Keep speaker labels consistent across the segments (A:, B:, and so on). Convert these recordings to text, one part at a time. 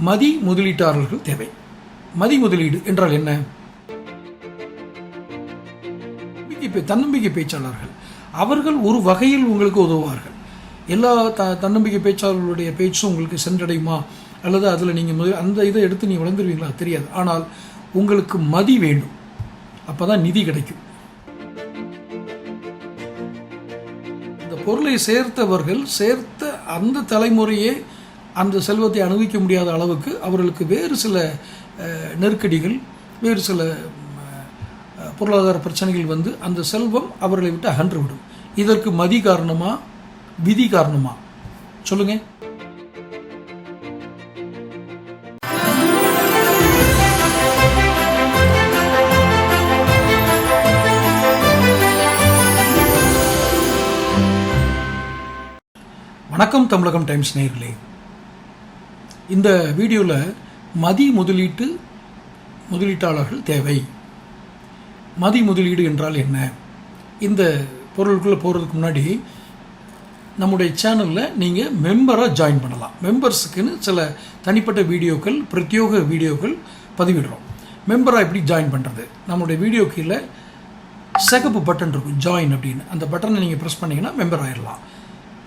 A: மதி முதலீட்டாளர்கள் தேவை. மதி முதலீடு என்றால் என்ன? நம்பிக்கை பே- தன்னம்பிக்கை பேச்சாளர்கள். அவர்கள் ஒரு வகையில் உங்களுக்கு உதவுவார்கள். எல்லா த தன்னம்பிக்கை பேச்சாளர்களுடைய பேச்சும் உங்களுக்கு சென்றடையுமா? அல்லது அதில் நீங்கள் முதல் அந்த இதை எடுத்து நீங்கள் வளர்ந்துருவீங்களா தெரியாது. ஆனால் உங்களுக்கு மதி வேண்டும். அப்போ தான் நிதி கிடைக்கும். இந்த பொருளை சேர்த்தவர்கள் சேர்த்த அந்த தலைமுறையே அந்த செல்வத்தை அனுபவிக்க முடியாத அளவுக்கு அவர்களுக்கு வேறு சில நெருக்கடிகள் வேறு சில பொருளாதார பிரச்சனைகள் வந்து அந்த செல்வம் அவர்களை விட்டு அகன்றுவிடும். இதற்கு மதி காரணமா விதி காரணமா? சொல்லுங்க. வணக்கம் தமிழகம் டைம்ஸ் நேர்களே. இந்த வீடியோவில் மதி முதலீட்டு முதலீட்டாளர்கள் தேவை. மதி முதலீடு என்றால் என்ன? இந்த பொருளுக்குள்ளே போகிறதுக்கு முன்னாடி நம்முடைய சேனலில் நீங்கள் மெம்பராக ஜாயின் பண்ணலாம். மெம்பர்ஸுக்குன்னு சில தனிப்பட்ட வீடியோக்கள் பிரத்யோக வீடியோக்கள் பதிவிடுறோம். மெம்பராக எப்படி ஜாயின் பண்ணுறது நம்மளுடைய வீடியோ கீழே சிகப்பு பட்டன் இருக்கும் ஜாயின் அப்படின்னு. அந்த பட்டனை நீங்கள் ப்ரெஸ் பண்ணிங்கன்னா மெம்பர் ஆயிடலாம்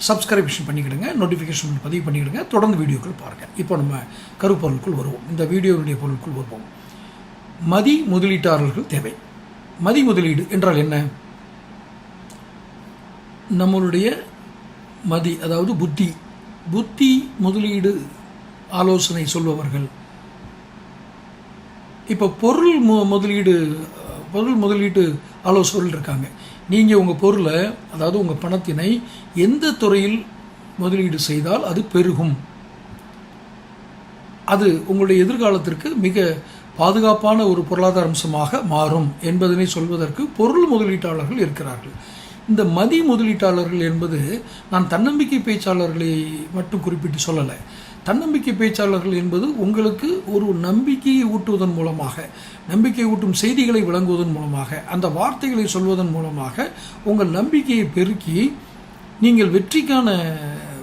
A: சப்ஸ்கிரிப்ஷன் பண்ணிக்கிடுங்க நோட்டிஃபிகேஷன் பதிவு பண்ணிக்கிடுங்க தொடர்ந்து வீடியோக்கள் பாருங்கள் இப்போ நம்ம கருப்பொருளுக்குள் வருவோம். இந்த வீடியோவுடைய பொருளுக்குள் வருவோம். மதி முதலீட்டாளர்கள் தேவை. மதி முதலீடு என்றால் என்ன? நம்மளுடைய மதி அதாவது புத்தி. புத்தி முதலீடு ஆலோசனை சொல்பவர்கள். இப்போ பொருள் மு முதலீடு பொருள் முதலீட்டு ஆலோசகர்கள் இருக்காங்க. நீங்கள் உங்கள் பொருளை அதாவது உங்கள் பணத்தினை எந்த துறையில் முதலீடு செய்தால் அது பெருகும். அது உங்களுடைய எதிர்காலத்திற்கு மிக பாதுகாப்பான ஒரு பொருளாதார அம்சமாக மாறும் என்பதனை சொல்வதற்கு பொருள் முதலீட்டாளர்கள் இருக்கிறார்கள். இந்த மதி முதலீட்டாளர்கள் என்பது நான் தன்னம்பிக்கை பேச்சாளர்களை மட்டும் குறிப்பிட்டு சொல்லலை. தன்னம்பிக்கை பேச்சாளர்கள் என்பது உங்களுக்கு ஒரு நம்பிக்கையை ஊட்டுவதன் மூலமாக நம்பிக்கை ஊட்டும் செய்திகளை வழங்குவதன் மூலமாக அந்த வார்த்தைகளை சொல்வதன் மூலமாக உங்கள் நம்பிக்கையை பெருக்கி நீங்கள் வெற்றிக்கான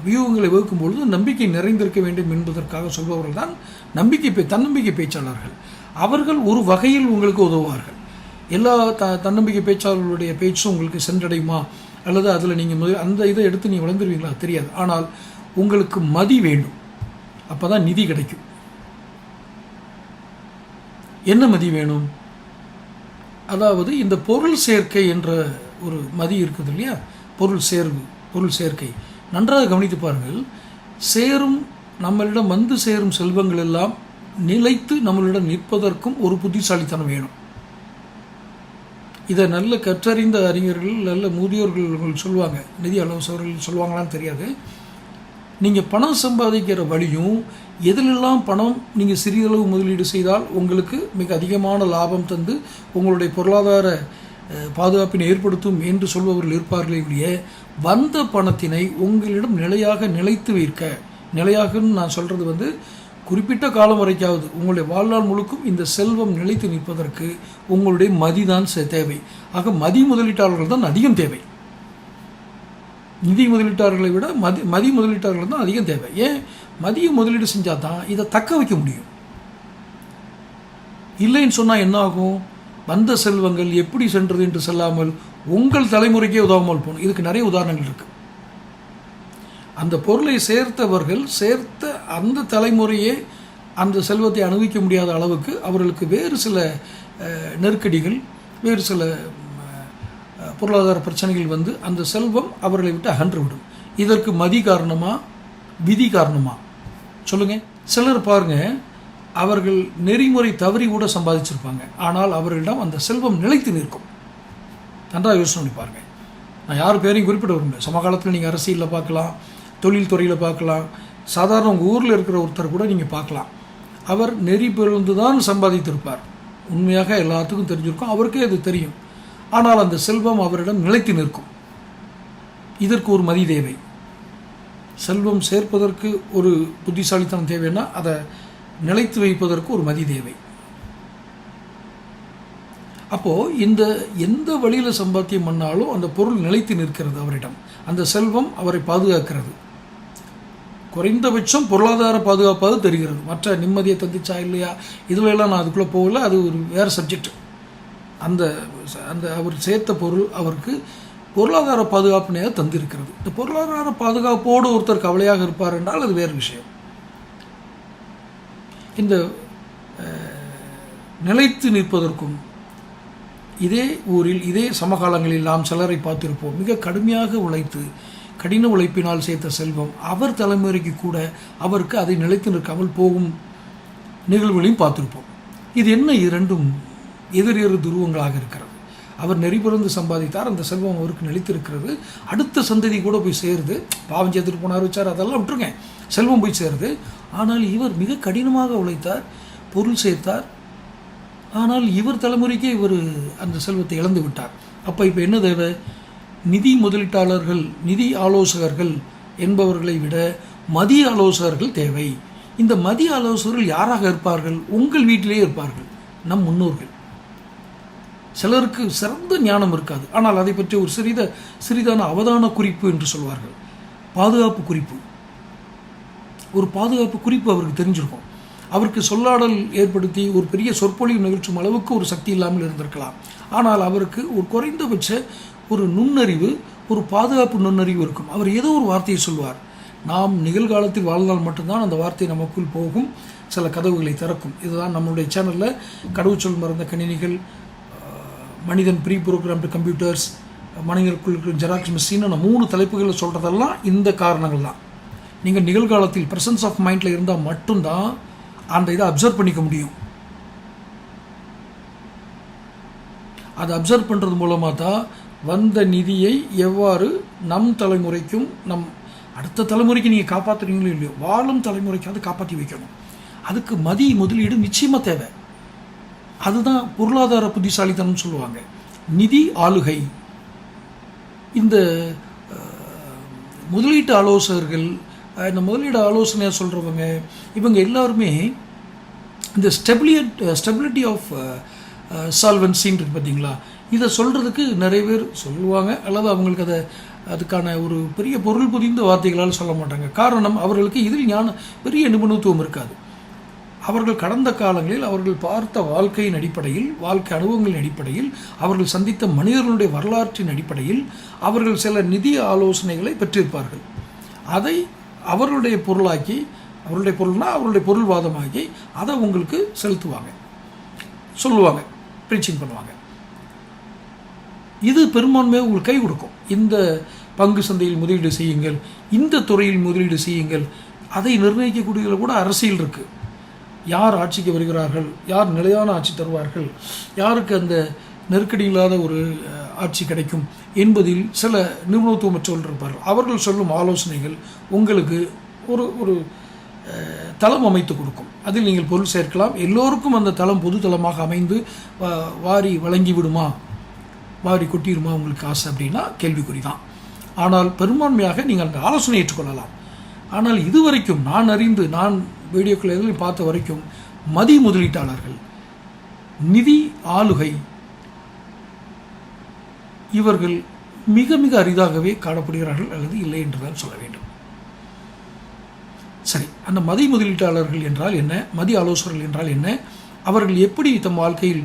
A: வியூகங்களை வகுக்கும் பொழுது நம்பிக்கை நிறைந்திருக்க வேண்டும் என்பதற்காக சொல்பவர்கள் தான் நம்பிக்கை பே தன்னம்பிக்கை பேச்சாளர்கள். அவர்கள் ஒரு வகையில் உங்களுக்கு உதவுவார்கள். எல்லா த தன்னம்பிக்கை பேச்சாளர்களுடைய பேச்சும் உங்களுக்கு சென்றடையுமா? அல்லது அதில் நீங்கள் முதல் அந்த இதை எடுத்து நீங்கள் வளர்ந்துருவீங்களா தெரியாது. ஆனால் உங்களுக்கு மதி வேண்டும். அப்போ தான் நிதி கிடைக்கும். என்ன மதி வேணும்? அதாவது இந்த பொருள் சேர்க்கை என்ற ஒரு மதி இருக்குது இல்லையா? பொருள் சேர்வு பொருள் சேர்க்கை. நன்றாக கவனித்து பாருங்கள் சேரும் நம்மளிடம் வந்து சேரும் செல்வங்கள் எல்லாம் நிலைத்து நம்மளிடம் நிற்பதற்கும் ஒரு புத்திசாலித்தனம் வேணும். இதை நல்ல கற்றறிந்த அறிஞர்கள் நல்ல முதியோர்கள் சொல்லுவாங்க நிதி ஆலோசகர்கள் சொல்லுவாங்களான்னு தெரியாது. நீங்கள் பணம் சம்பாதிக்கிற வழியும் எதிலெல்லாம் பணம் நீங்கள் சிறிதளவு முதலீடு செய்தால் உங்களுக்கு மிக அதிகமான லாபம் தந்து உங்களுடைய பொருளாதார பாதுகாப்பினை ஏற்படுத்தும் என்று சொல்பவர்கள் இருப்பார்களே ஒழிய வந்த பணத்தினை உங்களிடம் நிலையாக நிலைத்து வைக்க நிலையாகன்னு நான் சொல்கிறது வந்து குறிப்பிட்ட காலம் வரைக்காவது உங்களுடைய வாழ்நாள் முழுக்கும் இந்த செல்வம் நிலைத்து நிற்பதற்கு உங்களுடைய மதிதான் தேவை. ஆக மதி முதலீட்டாளர்கள் தான் அதிகம் தேவை. நிதி முதலீட்டாளர்களை விட மதி மதி முதலீட்டாளர்கள் தான் அதிகம் தேவை. ஏன்? மதிய முதலீடு செஞ்சால் தான் இதை தக்க வைக்க முடியும். இல்லைன்னு சொன்னால் என்ன ஆகும்? வந்த செல்வங்கள் எப்படி சென்றது என்று செல்லாமல் உங்கள் தலைமுறைக்கே உதவாமல் போகணும். இதுக்கு நிறைய உதாரணங்கள் இருக்குது அந்த பொருளை சேர்த்தவர்கள் சேர்த்த அந்த தலைமுறையே அந்த செல்வத்தை அனுபவிக்க முடியாத அளவுக்கு அவர்களுக்கு வேறு சில நெருக்கடிகள் வேறு சில பொருளாதார பிரச்சனைகள் வந்து அந்த செல்வம் அவர்களை விட்டு அகன்றுவிடும். இதற்கு மதி காரணமா விதி காரணமா? சொல்லுங்க. சிலர் பாருங்க அவர்கள் நெறிமுறை தவறி கூட சம்பாதிச்சிருப்பாங்க. ஆனால் அவர்களிடம் அந்த செல்வம் நிலைத்து நிற்கும். நன்றாக யோசனை பண்ணி பாருங்க. நான் யார் பேரையும் குறிப்பிட விரும்பல. சமகாலத்தில் நீங்கள் அரசியலில் பார்க்கலாம் தொழில் துறையில் பார்க்கலாம் சாதாரண உங்கள் ஊரில் இருக்கிற ஒருத்தர் கூட நீங்கள் பார்க்கலாம். அவர் நெறி பிறந்து தான் சம்பாதித்திருப்பார். உண்மையாக எல்லாத்துக்கும் தெரிஞ்சிருக்கும். அவருக்கே அது தெரியும். ஆனால் அந்த செல்வம் அவரிடம் நிலைத்து நிற்கும். இதற்கு ஒரு மதி தேவை. செல்வம் சேர்ப்பதற்கு ஒரு புத்திசாலித்தனம் தேவைன்னா அதை நிலைத்து வைப்பதற்கு ஒரு மதி தேவை. அப்போது இந்த எந்த வழியில் சம்பாத்தியம் பண்ணாலும் அந்த பொருள் நிலைத்து நிற்கிறது அவரிடம். அந்த செல்வம் அவரை பாதுகாக்கிறது. குறைந்தபட்சம் பொருளாதார பாதுகாப்பாக தெரிகிறது. மற்ற நிம்மதியை தந்திச்சா இல்லையா? இதுல எல்லாம் நான் அதுக்குள்ளே போகல. அது ஒரு வேறு சப்ஜெக்ட் அந்த அந்த அவர் சேர்த்த பொருள் அவருக்கு பொருளாதார பாதுகாப்பினையாக தந்திருக்கிறது. இந்த பொருளாதார பாதுகாப்போடு ஒருத்தர் கவலையாக இருப்பார் என்றால் அது வேறு விஷயம். இந்த நிலைத்து நிற்பதற்கும் இதே ஊரில் இதே சமகாலங்களில் நாம் சிலரை பார்த்திருப்போம். மிக கடுமையாக உழைத்து கடின உழைப்பினால் சேர்த்த செல்வம் அவர் தலைமுறைக்கு கூட அவருக்கு அதை நிலைத்து நிற்காமல் போகும் நிகழ்வுகளையும் பார்த்திருப்போம். இது என்ன இரண்டும்? எதிர் எதிர் துருவங்களாக இருக்கிறது. அவர் நெறிபிறந்து சம்பாதித்தார் அந்த செல்வம் அவருக்கு நிலைத்திருக்கிறது. அடுத்த சந்ததி கூட போய் சேருது. பாவம் சேர்த்துட்டு போனார் வச்சார் அதெல்லாம் விட்டுருங்க. செல்வம் போய் சேருது. ஆனால் இவர் மிக கடினமாக உழைத்தார் பொருள் சேர்த்தார். ஆனால் இவர் தலைமுறைக்கே இவர் அந்த செல்வத்தை இழந்து விட்டார். அப்போ இப்போ என்ன தேவை? நிதி முதலீட்டாளர்கள் நிதி ஆலோசகர்கள் என்பவர்களை விட மதிய ஆலோசகர்கள் தேவை. இந்த மதிய ஆலோசகர்கள் யாராக இருப்பார்கள்? உங்கள் வீட்டிலேயே இருப்பார்கள். நம் முன்னோர்கள். சிலருக்கு சிறந்த ஞானம் இருக்காது. ஆனால் அதை பற்றி ஒரு சிறித சிறிதான அவதான குறிப்பு என்று சொல்வார்கள். பாதுகாப்பு குறிப்பு. ஒரு பாதுகாப்பு குறிப்பு அவருக்கு தெரிஞ்சிருக்கும். அவருக்கு சொல்லாடல் ஏற்படுத்தி ஒரு பெரிய சொற்பொழிவு நிகழ்ச்சும் அளவுக்கு ஒரு சக்தி இல்லாமல் இருந்திருக்கலாம். ஆனால் அவருக்கு ஒரு குறைந்தபட்ச ஒரு நுண்ணறிவு ஒரு பாதுகாப்பு நுண்ணறிவு இருக்கும். அவர் ஏதோ ஒரு வார்த்தையை சொல்வார். நாம் நிகழ்காலத்தில் வாழ்ந்தால் மட்டும்தான் அந்த வார்த்தை நமக்குள் போகும். சில கதவுகளை திறக்கும். இதுதான் நம்மளுடைய சேனலில் கடவுச்சொல் மறந்த கணினிகள் மனிதன் ப்ரீ ப்ரோக்ராம்டு கம்ப்யூட்டர்ஸ் மனிதர்களுக்கு இருக்கிற ஜெராக்ஸ் மிஷின்னு மூணு தலைப்புகளை சொல்கிறதெல்லாம் இந்த காரணங்கள் தான். நீங்கள் நிகழ்காலத்தில் ப்ரெசன்ஸ் ஆஃப் மைண்டில் இருந்தால் மட்டும்தான் அந்த இதை அப்சர்வ் பண்ணிக்க முடியும். அதை அப்சர்வ் பண்ணுறது மூலமாக தான் வந்த நிதியை எவ்வாறு நம் தலைமுறைக்கும் நம் அடுத்த தலைமுறைக்கு நீங்கள் காப்பாற்றுறீங்களோ இல்லையோ வாழும் தலைமுறைக்காவது காப்பாற்றி வைக்கணும். அதுக்கு மதி முதலீடு நிச்சயமாக தேவை. அதுதான் பொருளாதார புத்திசாலித்தனம்னு சொல்லுவாங்க. நிதி ஆளுகை. இந்த முதலீட்டு ஆலோசகர்கள் இந்த முதலீடு ஆலோசனையாக சொல்கிறவங்க இவங்க எல்லாருமே இந்த ஸ்டெபிலியட் ஸ்டெபிலிட்டி ஆஃப் சால்வன்சின்னு பார்த்தீங்களா இதை சொல்கிறதுக்கு நிறைய பேர் சொல்லுவாங்க அல்லது அவங்களுக்கு அதை அதுக்கான ஒரு பெரிய பொருள் புரிந்த வார்த்தைகளால் சொல்ல மாட்டாங்க. காரணம் அவர்களுக்கு இதில் ஞான பெரிய நிபுணத்துவம் இருக்காது. அவர்கள் கடந்த காலங்களில் அவர்கள் பார்த்த வாழ்க்கையின் அடிப்படையில் வாழ்க்கை அனுபவங்களின் அடிப்படையில் அவர்கள் சந்தித்த மனிதர்களுடைய வரலாற்றின் அடிப்படையில் அவர்கள் சில நிதி ஆலோசனைகளை பெற்றிருப்பார்கள். அதை அவர்களுடைய பொருளாக்கி அவருடைய பொருள்னால் அவருடைய பொருள்வாதமாக்கி அதை உங்களுக்கு செலுத்துவாங்க. சொல்லுவாங்க ப்ரீச்சிங் பண்ணுவாங்க. இது பெரும்பான்மையாக உங்களுக்கு கை கொடுக்கும். இந்த பங்கு சந்தையில் முதலீடு செய்யுங்கள் இந்த துறையில் முதலீடு செய்யுங்கள். அதை நிர்ணயிக்கக்கூடியதில் கூட அரசியல் இருக்குது யார் ஆட்சிக்கு வருகிறார்கள்? யார் நிலையான ஆட்சி தருவார்கள்? யாருக்கு அந்த நெருக்கடி இல்லாத ஒரு ஆட்சி கிடைக்கும் என்பதில் சில நிபுணத்துவமற்றவர்கள் இருப்பார்கள் அவர்கள் சொல்லும் ஆலோசனைகள் உங்களுக்கு ஒரு ஒரு தளம் அமைத்து கொடுக்கும். அதில் நீங்கள் பொருள் சேர்க்கலாம். எல்லோருக்கும் அந்த தளம் பொது தளமாக அமைந்து வா- வாரி வழங்கி விடுமா? வாரி கொட்டிடுமா உங்களுக்கு ஆசை அப்படின்னா கேள்விக்குறி தான் ஆனால் பெரும்பான்மையாக நீங்கள் அந்த ஆலோசனை ஏற்றுக்கொள்ளலாம். ஆனால் இதுவரைக்கும் நான் அறிந்து நான் வீடியோக்களில் பார்த்த வரைக்கும் மதி முதலீட்டாளர்கள் நிதி ஆளுகை இவர்கள் மிக மிக அரிதாகவே காணப்படுகிறார்கள் அல்லது இல்லை என்றுதான் சொல்ல வேண்டும். சரி அந்த மதி முதலீட்டாளர்கள் என்றால் என்ன? மதி ஆலோசகர்கள் என்றால் என்ன? அவர்கள் எப்படி தம் வாழ்க்கையில்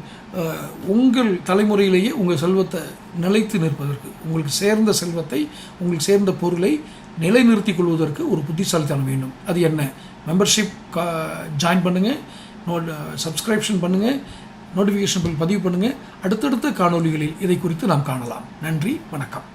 A: உங்கள் தலைமுறையிலேயே உங்கள் செல்வத்தை நிலைத்து நிற்பதற்கு உங்களுக்கு சேர்ந்த செல்வத்தை உங்களுக்கு சேர்ந்த பொருளை நிலைநிறுத்திக் கொள்வதற்கு ஒரு புத்திசாலித்தனம் வேண்டும். அது என்ன? மெம்பர்ஷிப் கா ஜாயின் பண்ணுங்கள் நோட் சப்ஸ்கிரிப்ஷன் பண்ணுங்கள் நோட்டிஃபிகேஷன் பில் பதிவு பண்ணுங்கள் அடுத்தடுத்த காணொளிகளில் இதை குறித்து நாம் காணலாம். நன்றி வணக்கம்.